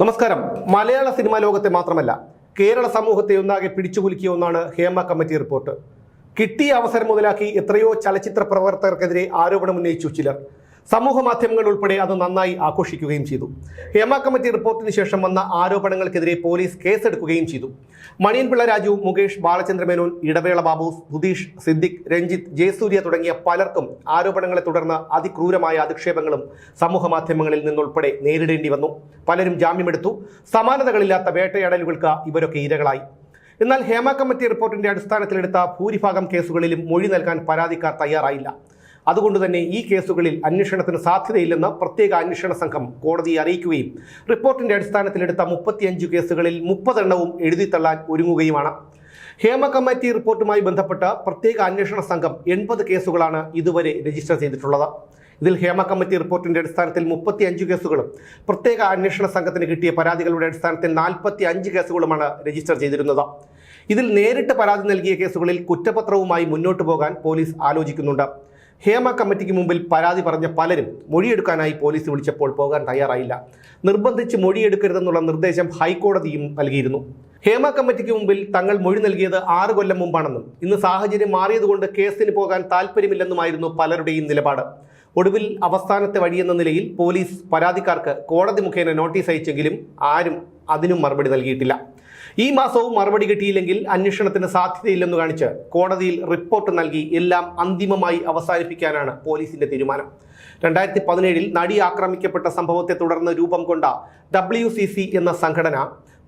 നമസ്കാരം. മലയാള സിനിമാ ലോകത്തെ മാത്രമല്ല കേരള സമൂഹത്തെ ഒന്നാകെ പിടിച്ചുകുലുക്കിയ ഒന്നാണ് ഹേമ കമ്മിറ്റി റിപ്പോർട്ട്. കിട്ടിയ അവസരം മുതലാക്കി എത്രയോ ചലച്ചിത്ര പ്രവർത്തകർക്കെതിരെ ആരോപണം ഉന്നയിച്ചു ചിലർ. സമൂഹ മാധ്യമങ്ങൾ ഉൾപ്പെടെ അത് നന്നായി ആഘോഷിക്കുകയും ചെയ്തു. ഹേമ കമ്മിറ്റി റിപ്പോർട്ടിന് ശേഷം വന്ന ആരോപണങ്ങൾക്കെതിരെ പോലീസ് കേസെടുക്കുകയും ചെയ്തു. മണിയൻപിള്ള രാജു മുകേഷ് ബാലചന്ദ്ര മേനോൻ ഇടവേള ബാബു സുധീഷ് സിദ്ദിഖ് രഞ്ജിത്ത് ജയസൂര്യ തുടങ്ങിയ പലർക്കും ആരോപണങ്ങളെ തുടർന്ന് അതിക്രൂരമായ അധിക്ഷേപങ്ങളും സമൂഹ മാധ്യമങ്ങളിൽ നിന്നുൾപ്പെടെ നേരിടേണ്ടി വന്നു. പലരും ജാമ്യമെടുത്തു. സമാനതകളില്ലാത്ത വേട്ടയാടലുകൾക്ക് ഇവരൊക്കെ ഇരകളായി. എന്നാൽ ഹേമ കമ്മിറ്റി റിപ്പോർട്ടിന്റെ അടിസ്ഥാനത്തിലെടുത്ത ഭൂരിഭാഗം കേസുകളിലും മൊഴി നൽകാൻ പരാതിക്കാർ തയ്യാറായില്ല. അതുകൊണ്ട് തന്നെ ഈ കേസുകളിൽ അന്വേഷണത്തിന് സാധ്യതയില്ലെന്ന് പ്രത്യേക അന്വേഷണ സംഘം കോടതിയെ അറിയിക്കുകയും റിപ്പോർട്ടിന്റെ അടിസ്ഥാനത്തിലെടുത്ത മുപ്പത്തിയഞ്ച് കേസുകളിൽ മുപ്പതെണ്ണവും എഴുതിത്തള്ളാൻ ഒരുങ്ങുകയുമാണ്. ഹേമ കമ്മിറ്റി റിപ്പോർട്ടുമായി ബന്ധപ്പെട്ട പ്രത്യേക അന്വേഷണ സംഘം എൺപത് കേസുകളാണ് ഇതുവരെ രജിസ്റ്റർ ചെയ്തിട്ടുള്ളത്. ഇതിൽ ഹേമ കമ്മിറ്റി റിപ്പോർട്ടിന്റെ അടിസ്ഥാനത്തിൽ മുപ്പത്തി അഞ്ച് കേസുകളും പ്രത്യേക അന്വേഷണ സംഘത്തിന് കിട്ടിയ പരാതികളുടെ അടിസ്ഥാനത്തിൽ നാൽപ്പത്തി അഞ്ച് കേസുകളുമാണ് രജിസ്റ്റർ ചെയ്തിരുന്നത്. ഇതിൽ നേരിട്ട് പരാതി നൽകിയ കേസുകളിൽ കുറ്റപത്രവുമായി മുന്നോട്ട് പോകാൻ പോലീസ് ആലോചിക്കുന്നുണ്ട്. ഹേമ കമ്മിറ്റിക്ക് മുമ്പിൽ പരാതി പറഞ്ഞ പലരും മൊഴിയെടുക്കാനായി പോലീസ് വിളിച്ചപ്പോൾ പോകാൻ തയ്യാറായില്ല. നിർബന്ധിച്ച് മൊഴിയെടുക്കരുതെന്നുള്ള നിർദ്ദേശം ഹൈക്കോടതിയും നൽകിയിരുന്നു. ഹേമ കമ്മിറ്റിക്ക് മുമ്പിൽ തങ്ങൾ മൊഴി നൽകിയത് ആറ് കൊല്ലം മുമ്പാണെന്നും ഇന്ന് സാഹചര്യം മാറിയതുകൊണ്ട് കേസിന് പോകാൻ താല്പര്യമില്ലെന്നുമായിരുന്നു പലരുടെയും നിലപാട്. ഒടുവിൽ അവസാനത്തെ വഴിയെന്ന നിലയിൽ പോലീസ് പരാതിക്കാർക്ക് കോടതി മുഖേന നോട്ടീസ് അയച്ചെങ്കിലും ആരും അതിനും മറുപടി നൽകിയിട്ടില്ല. ഈ മാസവും മറുപടി കിട്ടിയില്ലെങ്കിൽ അന്വേഷണത്തിന് സാധ്യതയില്ലെന്ന് കാണിച്ച് കോടതിയിൽ റിപ്പോർട്ട് നൽകി എല്ലാം അന്തിമമായി അവസാനിപ്പിക്കാനാണ് പോലീസിന്റെ തീരുമാനം. രണ്ടായിരത്തി പതിനേഴിൽ നടി ആക്രമിക്കപ്പെട്ട സംഭവത്തെ തുടർന്ന് രൂപം കൊണ്ട ഡബ്ല്യു എന്ന സംഘടന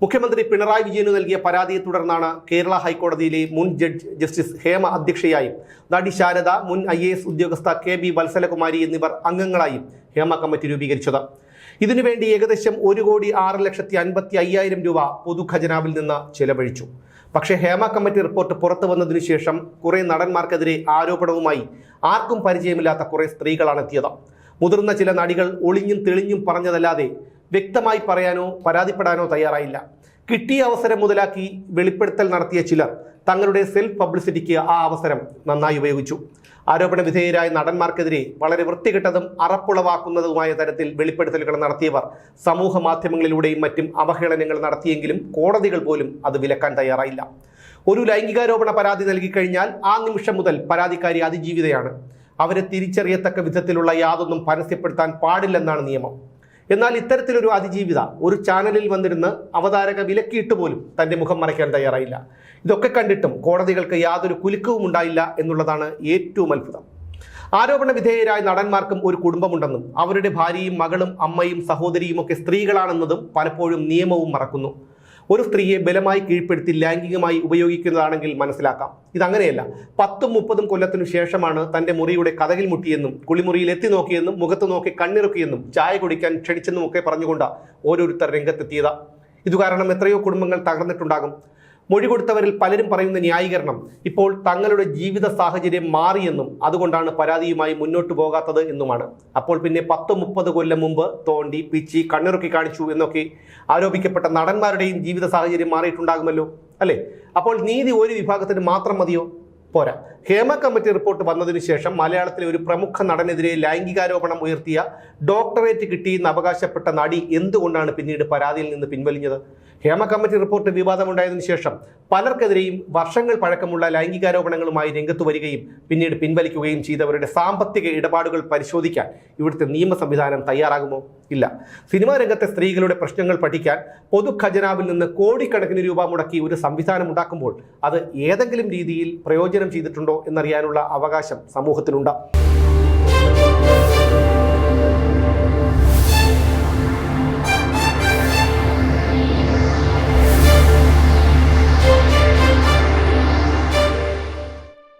മുഖ്യമന്ത്രി പിണറായി വിജയന് നൽകിയ പരാതിയെ തുടർന്നാണ് കേരള ഹൈക്കോടതിയിലെ മുൻ ജഡ്ജ് ജസ്റ്റിസ് ഹേമ അധ്യക്ഷയായും നടി ശാരദ മുൻ ഐ ഉദ്യോഗസ്ഥ കെ ബി വത്സലകുമാരി എന്നിവർ അംഗങ്ങളായും ഹേമ കമ്മിറ്റി രൂപീകരിച്ചത്. ഇതിനുവേണ്ടി ഏകദേശം ഒരു കോടി ആറ് ലക്ഷത്തി അൻപത്തി അയ്യായിരം രൂപ പൊതുഖജനാവിൽ നിന്ന് ചെലവഴിച്ചു. പക്ഷേ ഹേമ കമ്മിറ്റി റിപ്പോർട്ട് പുറത്തു വന്നതിനു ശേഷം കുറെ നടന്മാർക്കെതിരെ ആരോപണവുമായി ആർക്കും പരിചയമില്ലാത്ത കുറെ സ്ത്രീകളാണ് എത്തിയത്. മുതിർന്ന ചില നടികൾ ഒളിഞ്ഞും തെളിഞ്ഞും പറഞ്ഞതല്ലാതെ വ്യക്തമായി പറയാനോ പരാതിപ്പെടാനോ തയ്യാറായില്ല. കിട്ടിയ അവസരം മുതലാക്കി വെളിപ്പെടുത്തൽ നടത്തിയ ചിലർ തങ്ങളുടെ സെൽഫ് പബ്ലിസിറ്റിക്ക് ആ അവസരം നന്നായി ഉപയോഗിച്ചു. ആരോപണ വിധേയരായ നടന്മാർക്കെതിരെ വളരെ വൃത്തികെട്ടതും അറപ്പുളവാക്കുന്നതുമായ തരത്തിൽ വെളിപ്പെടുത്തലുകൾ നടത്തിയവർ സമൂഹ മാധ്യമങ്ങളിലൂടെയും മറ്റും അവഹേളനങ്ങൾ നടത്തിയെങ്കിലും കോടതികൾ പോലും അത് വിലക്കാൻ തയ്യാറായില്ല. ഒരു ലൈംഗികാരോപണ പരാതി നൽകിക്കഴിഞ്ഞാൽ ആ നിമിഷം മുതൽ പരാതിക്കാരി അതിജീവിതയാണ്. അവരെ തിരിച്ചറിയത്തക്ക വിധത്തിലുള്ള യാതൊന്നും പരസ്യപ്പെടുത്താൻ പാടില്ലെന്നാണ് നിയമം. എന്നാൽ ഇത്തരത്തിലൊരു അതിജീവിത ഒരു ചാനലിൽ വന്നിരുന്ന് അവതാരക വിലക്കിയിട്ട് പോലും തന്റെ മുഖം മറയ്ക്കാൻ തയ്യാറായില്ല. ഇതൊക്കെ കണ്ടിട്ടും കോടതികൾക്ക് യാതൊരു കുലുക്കവും ഉണ്ടായില്ല എന്നുള്ളതാണ് ഏറ്റവും അത്ഭുതം. ആരോപണ വിധേയരായ നടന്മാർക്കും ഒരു കുടുംബമുണ്ടെന്നും അവരുടെ ഭാര്യയും മകളും അമ്മയും സഹോദരിയും ഒക്കെ സ്ത്രീകളാണെന്നതും പലപ്പോഴും നിയമവും മറക്കുന്നു. ഒരു സ്ത്രീയെ ബലമായി കീഴ്പ്പെടുത്തി ലൈംഗികമായി ഉപയോഗിക്കുന്നതാണെങ്കിൽ മനസ്സിലാക്കാം. ഇതങ്ങനെയല്ല. പത്തും മുപ്പതും കൊല്ലത്തിനു ശേഷമാണ് തന്റെ മുറിയുടെ കഥകിൽ മുട്ടിയെന്നും കുളിമുറിയിൽ എത്തി നോക്കിയെന്നും മുഖത്ത് നോക്കി കണ്ണിറുക്കിയെന്നും ചായ കുടിക്കാൻ ക്ഷണിച്ചെന്നും ഒക്കെ പറഞ്ഞുകൊണ്ട് ഓരോരുത്തർ രംഗത്തെത്തിയത്. ഇതുകാരണം എത്രയോ കുടുംബങ്ങൾ തകർന്നിട്ടുണ്ടാകും. മൊഴി കൊടുത്തവരിൽ പലരും പറയുന്ന ന്യായീകരണം ഇപ്പോൾ തങ്ങളുടെ ജീവിത സാഹചര്യം മാറിയെന്നും അതുകൊണ്ടാണ് പരാതിയുമായി മുന്നോട്ട് പോകാത്തത് എന്നുമാണ്. അപ്പോൾ പിന്നെ പത്ത് മുപ്പത് കൊല്ലം മുമ്പ് തോണ്ടി പിച്ചി കണ്ണിറുക്കി കാണിച്ചു എന്നൊക്കെ ആരോപിക്കപ്പെട്ട നടന്മാരുടെയും ജീവിത സാഹചര്യം മാറിയിട്ടുണ്ടാകുമല്ലോ അല്ലേ? അപ്പോൾ നീതി ഒരു വിഭാഗത്തിന് മാത്രം മതിയോ? പോരാ. ഹേമ കമ്മിറ്റി റിപ്പോർട്ട് വന്നതിന് ശേഷം മലയാളത്തിലെ ഒരു പ്രമുഖ നടനെതിരെ ലൈംഗികാരോപണം ഉയർത്തിയ ഡോക്ടറേറ്റ് കിട്ടിയെന്ന് അവകാശപ്പെട്ട നടി എന്തുകൊണ്ടാണ് പിന്നീട് പരാതിയിൽ നിന്ന് പിൻവലിഞ്ഞത്? ഹേമ കമ്മിറ്റി റിപ്പോർട്ട് വിവാദമുണ്ടായതിനു ശേഷം പലർക്കെതിരെയും വർഷങ്ങൾ പഴക്കമുള്ള ലൈംഗികാരോപണങ്ങളുമായി രംഗത്തു വരികയും പിന്നീട് പിൻവലിക്കുകയും ചെയ്തവരുടെ സാമ്പത്തിക ഇടപാടുകൾ പരിശോധിക്കാൻ ഇവിടുത്തെ നിയമ സംവിധാനം തയ്യാറാകുമോ? ഇല്ല. സിനിമാ രംഗത്തെ സ്ത്രീകളുടെ പ്രശ്നങ്ങൾ പഠിക്കാൻ പൊതു ഖജനാവിൽ നിന്ന് കോടിക്കണക്കിന് രൂപ മുടക്കി ഒരു സംവിധാനം ഉണ്ടാക്കുമ്പോൾ അത് ഏതെങ്കിലും രീതിയിൽ പ്രയോജനം ചെയ്തിട്ടുണ്ടോ എന്നറിയാനുള്ള അവകാശം സമൂഹത്തിനുണ്ട്.